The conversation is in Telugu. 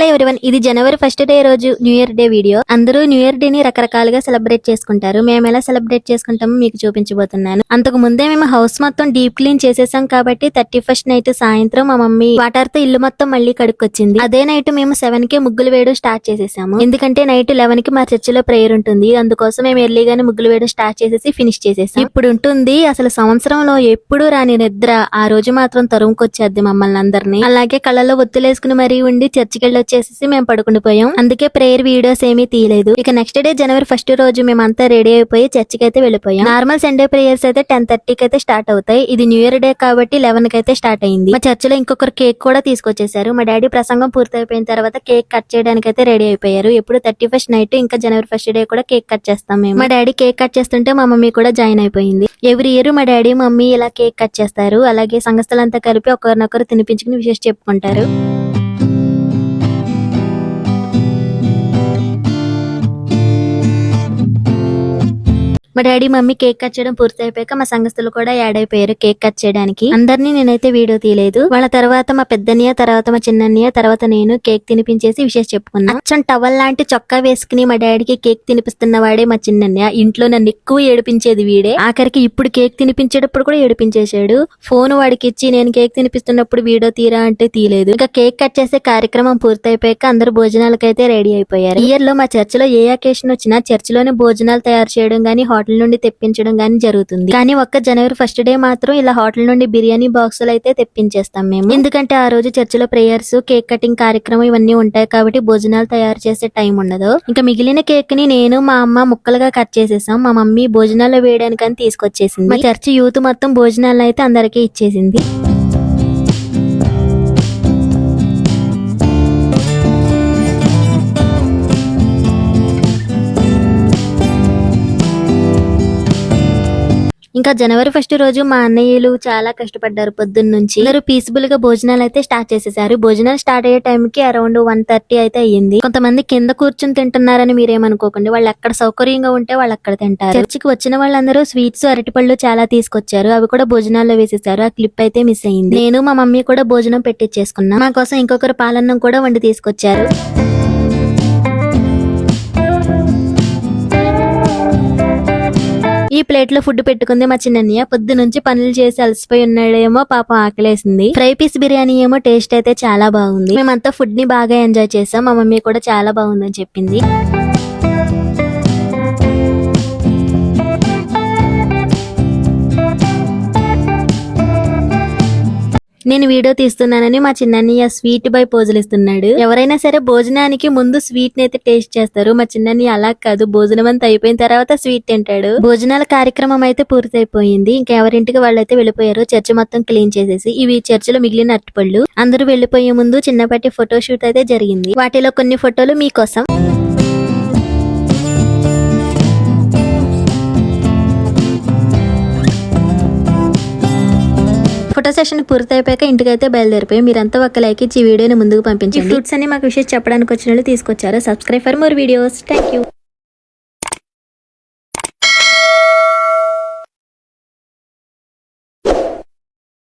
హలో ఎవరివన్ ఇది జనవరి ఫస్ట్ డే రోజు న్యూ ఇయర్ డే వీడియో అందరూ న్యూ ఇయర్ డే ని రకరకాలుగా సెలబ్రేట్ చేసుకుంటారు. మేము ఎలా సెలబ్రేట్ చేసుకుంటామో మీకు చూపించబోతున్నాను. అంతకు ముందే మేము హౌస్ మొత్తం డీప్ క్లీన్ చేసేసాం కాబట్టి థర్టీ ఫస్ట్ నైట్ సాయంత్రం మా మమ్మీ వాటర్తో ఇల్లు మొత్తం మళ్ళీ కడుక్కొచ్చింది. అదే నైట్ మేము సెవెన్కి ముగ్గులు వేయడం స్టార్ట్ చేసేసాము. ఎందుకంటే నైట్ లెవెన్కి మా చర్చిలో ప్రేయర్ ఉంటుంది. అందుకోసం మేము ఎర్లీగానే ముగ్గులు వేయడం స్టార్ట్ చేసేసి ఫినిష్ చేసేసాం. ఇప్పుడు ఉంటుంది. అసలు సంవత్సరంలో ఎప్పుడు రాని నిద్ర. ఆ రోజు మాత్రం తరుముకొచ్చేది మమ్మల్ని అందరినీ. అలాగే కళ్ళలో ఒత్తులేసుకుని మరీ ఉండి చర్చికి వెళ్ళి వచ్చేసి మేము పడుకుని పోయాం. అందుకే ప్రేయర్ వీడియోస్ ఏమీ తీయలేదు. ఇక నెక్స్ట్ డే జనవరి ఫస్ట్ రోజు మేమంతా రెడీ అయిపోయి చర్చికి అయితే వెళ్ళిపోయాం. నార్మల్ సండే ప్రేయర్స్ అయితే టెన్ థర్టీకి అయితే స్టార్ట్ అవుతాయి. ఇది న్యూ ఇయర్ డే కాబట్టి లెవెన్కి అయితే స్టార్ట్ అయింది. మా చర్చిలో ఇంకొకరు కేక్ కూడా తీసుకొచ్చేసారు. మా డాడీ ప్రసంగం పూర్తయిపోయిన తర్వాత కేక్ కట్ చేయడానికి అయితే రెడీ అయిపోయారు. ఎప్పుడు థర్టీ ఫస్ట్ నైట్ ఇంకా జనవరి ఫస్ట్ డే కూడా కేక్ కట్ చేస్తాం మేము. మా డాడీ కేక్ కట్ చేస్తుంటే మా మమ్మీ కూడా జాయిన్ అయిపోయింది. ఎవ్రీ ఇయర్ మా డాడీ మమ్మీ ఇలా కేక్ కట్ చేస్తారు. అలాగే సంస్థలంతా కలిపి ఒకరినొకరు తినిపించుకుని విశేష చెప్పుకుంటారు. మా డాడీ మమ్మీ కేక్ కట్ చేయడం పూర్తి అయిపోయాక మా సంఘస్థులు కూడా యాడ్ అయిపోయారు కేక్ కట్ చేయడానికి. అందరినీ నేనైతే వీడియో తీయలేదు. వాళ్ళ తర్వాత మా పెద్దన్నయ్య తర్వాత మా చిన్నన్నయ్య తర్వాత నేను కేక్ తినిపించేసి విషయం చెప్పుకున్నా. అచ్చం టవల్ లాంటి చొక్కా వేసుకుని మా డాడీకి కేక్ తినిపిస్తున్న వాడే మా చిన్నన్నయ్య. ఇంట్లో నన్ను ఎక్కువ ఏడిపించేది వీడే. ఆఖరికి ఇప్పుడు కేక్ తినిపించేటప్పుడు కూడా ఏడిపించేశాడు. ఫోన్ వాడికి ఇచ్చి నేను కేక్ తినిపిస్తున్నప్పుడు వీడియో తీరా? అంటే తీయలేదు. ఇంకా కేక్ కట్ చేసే కార్యక్రమం పూర్తయిపోయాక అందరు భోజనాలకైతే రెడీ అయిపోయారు. ఇయర్లో మా చర్చిలో ఏ అకేషన్ వచ్చినా చర్చిలోనే భోజనాలు తయారు చేయడం గానీ హోటల్ హోటల్ నుండి తెప్పించడం కానీ జరుగుతుంది. కానీ ఒక్క జనవరి ఫస్ట్ డే మాత్రం ఇలా హోటల్ నుండి బిర్యానీ బాక్సులు అయితే తెప్పించేస్తాం మేము. ఎందుకంటే ఆ రోజు చర్చిలో ప్రేయర్స్ కేక్ కటింగ్ కార్యక్రమం ఇవన్నీ ఉంటాయి కాబట్టి భోజనాలు తయారు చేసే టైం ఉండదు. ఇంకా మిగిలిన కేక్ని నేను మా అమ్మ ముక్కలుగా కట్ చేసేసాం. మా మమ్మీ భోజనాలు వేయడానికి అని తీసుకొచ్చేసింది. మా చర్చి యూత్ మొత్తం భోజనాలు అయితే అందరికీ ఇచ్చేసింది. ఇంకా జనవరి ఫస్ట్ రోజు మా అన్నయ్యలు చాలా కష్టపడ్డారు పొద్దున్న నుంచి అందరూ పీస్ఫుల్గా భోజనాలు అయితే స్టార్ట్ చేసేసారు. భోజనాలు స్టార్ట్ అయ్యే టైం కి అరౌండ్ వన్ థర్టీ అయితే అయ్యింది. కొంతమంది కింద కూర్చుని తింటున్నారని మీరేమనుకోకండి. వాళ్ళు ఎక్కడ సౌకర్యంగా ఉంటే వాళ్ళు అక్కడ తింటారు. చర్చికి వచ్చిన వాళ్ళందరూ స్వీట్స్ అరటిపళ్ళు చాలా తీసుకొచ్చారు. అవి కూడా భోజనాల్లో వేసేసారు. ఆ క్లిప్ అయితే మిస్ అయింది నేను మా మమ్మీ కూడా భోజనం పెట్టించేసుకున్నా మా కోసం ఇంకొకరు పాలన్నం కూడా వండి తీసుకొచ్చారు. ఈ ప్లేట్లో ఫుడ్ పెట్టుకుంది మా చిన్నయ్య. పొద్దు నుంచి పనులు చేసి అలసిపోయి ఉన్నాడేమో పాపం ఆకలేసింది. ఫ్రై పీస్ బిర్యానీ ఏమో టేస్ట్ అయితే చాలా బాగుంది. మేమంతా ఫుడ్ని బాగా ఎంజాయ్ చేసాం. మా మమ్మీ కూడా చాలా బాగుందని చెప్పింది. నేను వీడియో తీస్తున్నానని మా చిన్నయ్య స్వీట్ బై పోజులు ఇస్తున్నాడు. ఎవరైనా సరే భోజనానికి ముందు స్వీట్ని టేస్ట్ చేస్తారు. మా చిన్నయ్య అలా కాదు. భోజనం అంతా అయిపోయిన తర్వాత స్వీట్ తింటాడు. భోజనాల కార్యక్రమం అయితే పూర్తయిపోయింది. ఇంకా ఎవరింటికి వాళ్ళైతే వెళ్ళిపోయారు చర్చ్ మొత్తం క్లీన్ చేసేసి ఇవి చర్చిలో మిగిలిన అరటిపళ్ళు. అందరూ వెళ్ళిపోయే ముందు చిన్నపాటి ఫోటో షూట్ అయితే జరిగింది. వాటిలో కొన్ని ఫోటోలు మీకోసం. ఫోటో సెషన్ పూర్తయిపోయాక ఇంటికైతే బయలుదేరిపోయి. మీరంతా ఒక లైక్ ఇచ్చి ఈ వీడియోని ముందుకు పంపించండి. ఫ్రూట్స్ అన్ని మాకు విషయం చెప్పడానికి వచ్చిన వాళ్ళు తీసుకొచ్చారు. Subscribe for more videos. Thank you